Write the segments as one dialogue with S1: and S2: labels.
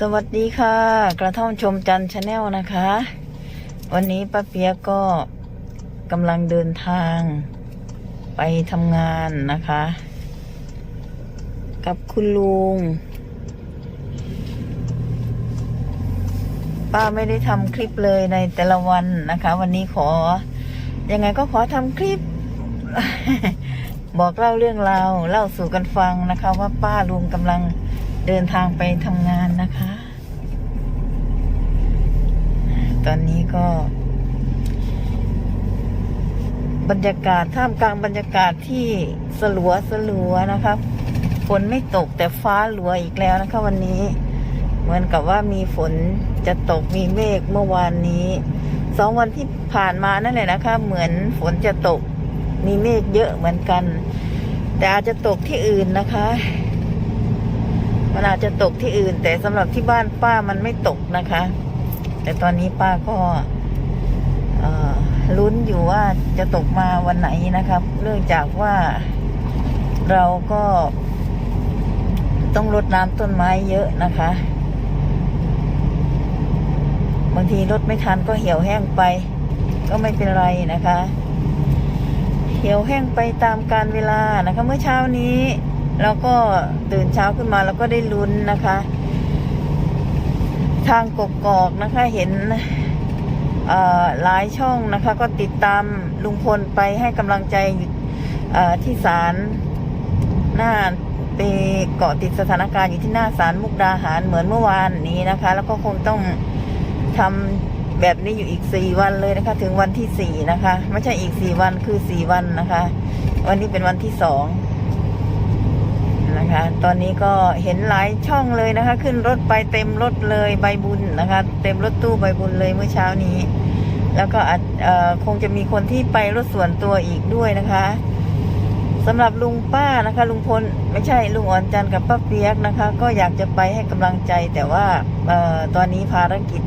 S1: สวัสดีค่ะ กระท่อมชมจันชาแนลนะคะ วันนี้ป้าเปียกก็กำลังเดินทางไปทำงานนะคะ กับคุณลุง ป้าไม่ได้ทำคลิปเลยในแต่ละวันนะคะ วันนี้ขอ ยังไงก็ขอทำคลิป บอกเล่าเรื่องราวเล่าสู่กันฟังนะคะ ว่าป้าลุงกำลัง เดินทางไปทำงานนะคะ ตอนนี้ก็ บรรยากาศท่ามกลางบรรยากาศที่สลัวสลัวนะครับฝนไม่ตกแต่ฟ้าหลัวอีกแล้วนะคะ วันนี้ เหมือนกับว่ามีฝนจะตกมีเมฆเมื่อวานนี้สองวันที่ผ่านมานั่นแหละนะคะ เหมือนฝนจะตกมีเมฆเยอะเหมือนกัน แต่อาจจะตกที่อื่นนะคะ มันอาจจะตกที่อื่น แต่สำหรับที่บ้านป้ามันไม่ตกนะคะ แต่ตอนนี้ป้าก็ลุ้นอยู่ว่าจะตกมาวันไหนนะครับ เนื่องจากว่าเราก็ต้องรดน้ำต้นไม้เยอะนะคะ บางทีรดไม่ทันก็เหี่ยวแห้งไป ก็ไม่เป็นไรนะคะ เหี่ยวแห้งไปตามการเวลานะคะ เมื่อเช้านี้ เราก็ตื่นเช้าขึ้นมาแล้วก็ได้ลุ้นนะคะ ทางกกอกนะคะเห็นหลายช่องนะคะ ก็ติดตามลุงพลไปให้กำลังใจอยู่ที่ศาลหน้าไปเกาะติดสถานการณ์อยู่ที่หน้าศาลมุกดาหารเหมือนเมื่อวานนี้นะคะ แล้วก็คงต้องทำแบบนี้อยู่อีกสี่วันเลยนะคะ ถึงวันที่สี่นะคะ ไม่ใช่อีกสี่วันคือสี่วันนะคะ วันนี้เป็นวันที่สอง นะคะ ตอนนี้ก็เห็นหลายช่องเลยนะคะ ขึ้นรถไปเต็มรถเลยใบบุญนะคะ เต็มรถตู้ใบบุญเลยเมื่อเช้านี้ แล้วก็อาจคงจะมีคนที่ไปรถส่วนตัวอีกด้วยนะคะสำหรับลุงป้านะคะ ลุงพลไม่ใช่ลุงอ่อนจันทร์กับป้าเปียกนะคะ ก็อยากจะไปให้กำลังใจแต่ว่าออตอนนี้ภารกิจ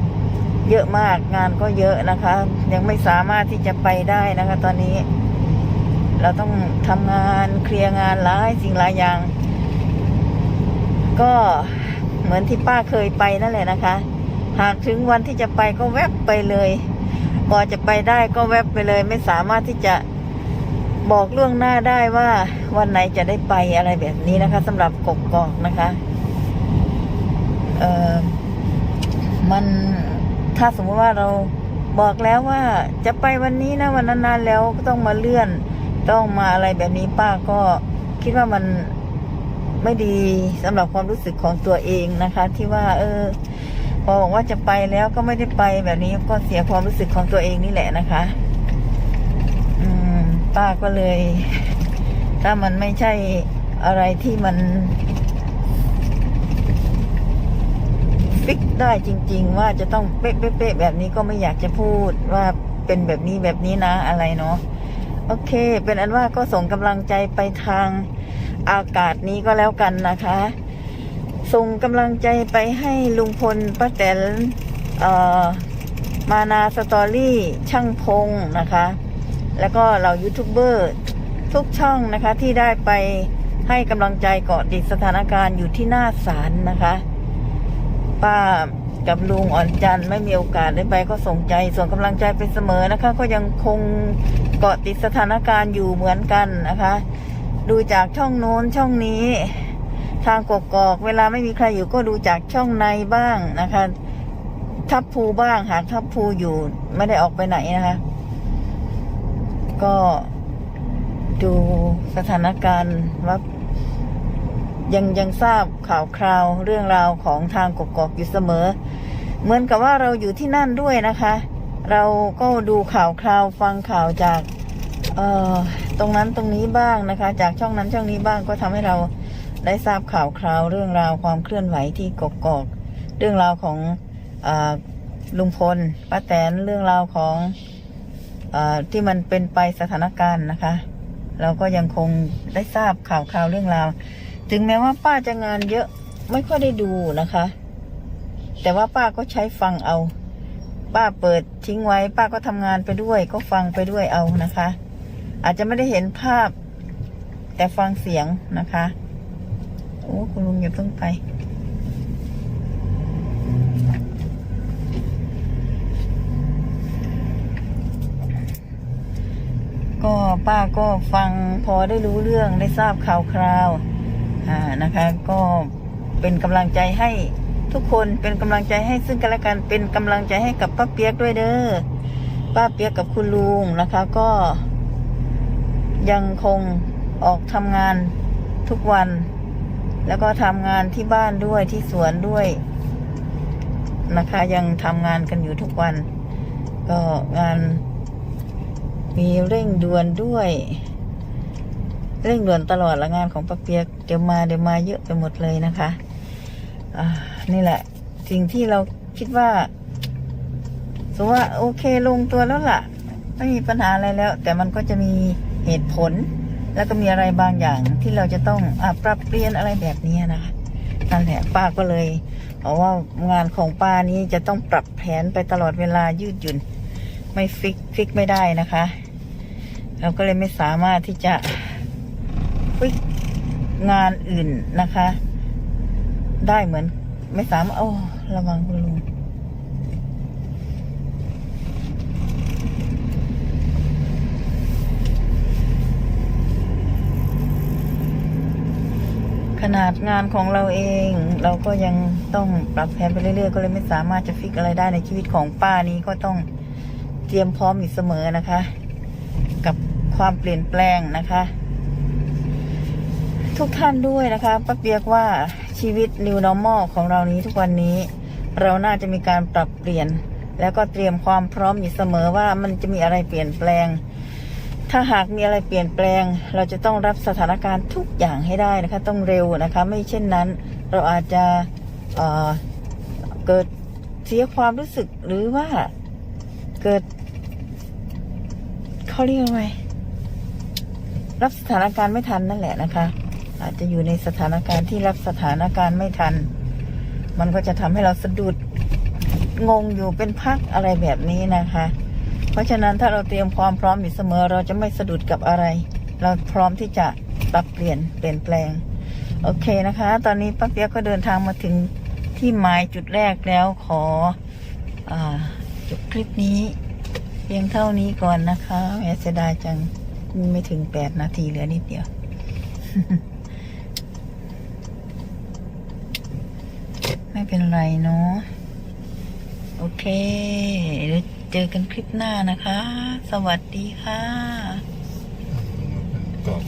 S1: เยอะมากงานก็เยอะนะคะ ยังไม่สามารถที่จะไปได้นะคะ ตอนนี้ เราต้องทำงานเคลียร์งานหลายสิ่งหลายอย่าง ก็เหมือนที่ป้าเคยไปนั่นแหละนะคะ หากถึงวันที่จะไปก็แวบไปเลยพอจะไปได้ก็แวบไปเลย ไม่สามารถที่จะบอกล่วงหน้าได้ว่าวันไหนจะได้ไปอะไรแบบนี้นะคะสำหรับกกกอกนะคะเออมันถ้าสมมติว่าเราบอกแล้วว่าจะไปวันนี้นะวันนั้นๆแล้วก็ต้องมาเลื่อน ต้องมาอะไรแบบนี้ป้าก็คิดว่ามัน ไม่ดีสำหรับความรู้สึกของตัวเองนะคะ ที่ว่า เออ พอบอกว่าจะไปแล้วก็ไม่ได้ไปแบบนี้ก็เสียความรู้สึกของตัวเองนี่แหละนะคะ อืม ป้าก็เลย ถ้ามันไม่ใช่อะไรที่มันฟิกได้จริง ๆ ว่าจะต้องเป๊ะๆๆแบบนี้ก็ไม่อยากจะพูดว่าเป็นแบบนี้แบบนี้นะอะไรเนาะโอเค เป็นอันว่าก็ส่งกำลังใจไปทาง อากาศนี้ก็แล้วกันนะคะ ส่งกำลังใจไปให้ลุงพลป้าแตนมานาสตอรี่ช่างพงนะคะ แล้วก็เรายูทูบเบอร์ทุกช่องนะคะที่ได้ไปให้กำลังใจเกาะติดสถานการณ์อยู่ที่หน้าศาลนะคะ ป้ากับลุงอ่อนจันทร์ไม่มีโอกาสได้ไปก็ส่งใจ ส่งกำลังใจไปเสมอนะคะ ก็ยังคงเกาะติดสถานการณ์อยู่เหมือนกันนะคะ ดูจากช่องโน้นช่องนี้ ทางกกอกเวลาไม่มีใครอยู่ก็ดูจากช่องในบ้างนะคะ ทับภูบ้างหากทับภูอยู่ไม่ได้ออกไปไหนนะคะ ก็ดูสถานการณ์ว่ายังยังทราบข่าวคราวเรื่องราวของทางกกอกอยู่เสมอ เหมือนกับว่าเราอยู่ที่นั่นด้วยนะคะ เราก็ดูข่าวคราวฟังข่าวจาก เอ่อ ตรงนั้นตรงนี้บ้างนะคะ จากช่องนั้นช่องนี้บ้างก็ทำให้เราได้ทราบข่าวคราวเรื่องราวความเคลื่อนไหวที่กกอกเรื่องราวของอลุงพลป้าแตนเรื่องราวของอที่มันเป็นไปสถานการณ์นะคะ เราก็ยังคงได้ทราบข่าวคราวเรื่องราว ถึงแม้ว่าป้าจะงานเยอะไม่ค่อยได้ดูนะคะ แต่ว่าป้าก็ใช้ฟังเอา ป้าเปิดทิ้งไว้ ป้าก็ทำงานไปด้วย ก็ฟังไปด้วยเอานะคะ อาจจะไม่ได้เห็นภาพ แต่ฟังเสียงนะคะ โอ้คุณลุงอย่าเพิ่งไป ก็ป้าก็ฟังพอได้รู้เรื่องได้ทราบข่าวคราวนะคะ ก็เป็นกำลังใจให้ทุกคนเป็นกำลังใจให้ซึ่งกันและกันเป็นกำลังใจให้กับป้าเปียกด้วยเด้อป้าเปียกกับคุณลุงนะคะ ก็ ยังคงออกทำงานทุกวัน แล้วก็ทำงานที่บ้านด้วยที่สวนด้วยนะคะ ยังทำงานกันอยู่ทุกวัน ก็งานมีเร่งด่วนด้วย เร่งด่วนตลอดละงานของป้าเปียกเดี๋ยวมาเดี๋ยวมาเยอะไปหมดเลยนะคะอ่านี่แหละ สิ่งที่เราคิดว่าสมว่าโอเคลงตัวแล้วล่ะ ไม่มีปัญหาอะไรแล้ว แต่มันก็จะมี เหตุผล แล้วก็มีอะไรบางอย่างที่เราจะต้องอปรับเปลี่ยนอะไรแบบนี้นะคะนั่นแหละป้าก็เลยเพราะว่างานของป้านี้จะต้องปรับแผนไปตลอดเวลายืดหยุ่น ไม่ฟิกฟิกไม่ได้นะคะ เราก็เลยไม่สามารถที่จะฟิกงานอื่นนะคะ ได้เหมือนไม่สามารถโอ้ระวังคุณลุง ขนาดงานของเราเอง เราก็ยังต้องปรับแผนไปเรื่อยๆ ก็เลยไม่สามารถจะฟิกอะไรได้ในชีวิตของป้านี้ก็ต้องเตรียมพร้อมอยู่เสมอนะคะ กับความเปลี่ยนแปลงนะคะ ทุกท่านด้วยนะคะป้าเปียกว่าชีวิต New Normal ของเรานี้ทุกวันนี้ เราน่าจะมีการปรับเปลี่ยน แล้วก็เตรียมความพร้อมอยู่เสมอว่ามันจะมีอะไรเปลี่ยนแปลง ถ้าหากมีอะไรเปลี่ยนแปลง เราจะต้องรับสถานการณ์ทุกอย่างให้ได้นะคะ ต้องเร็วนะคะ ไม่เช่นนั้น เราอาจจะเเกิดเสียความรู้สึกหรือว่าเกิดเขาเรียกว่าไงรับสถานการณ์ไม่ทันนั่นแหละนะคะ อาจจะอยู่ในสถานการณ์ที่รับสถานการณ์ไม่ทัน มันก็จะทำให้เราสะดุดงงอยู่เป็นพักอะไรแบบนี้นะคะ ราะฉะนั้นถ้าเราเตรียมความพร้อมอยู่เสมอ เราจะไม่สะดุดกับอะไร เราพร้อมที่จะปรับเปลี่ยนเปลี่ยนแปลง โอเคนะคะ ตอนนี้ป้าเปียกก็เดินทางมาถึงที่หมายจุดแรกแล้วขออจบคลิปนี้เพียงเท่านี้ก่อนนะคะแหมเสียดายจังไม่ถึงแปดนาทีเหลือนิดเดียว ไม่เป็นไรเนาะ โอเคเดี๋ยวเจอกันคลิปหน้านะคะ สวัสดีค่ะ
S2: กรอบ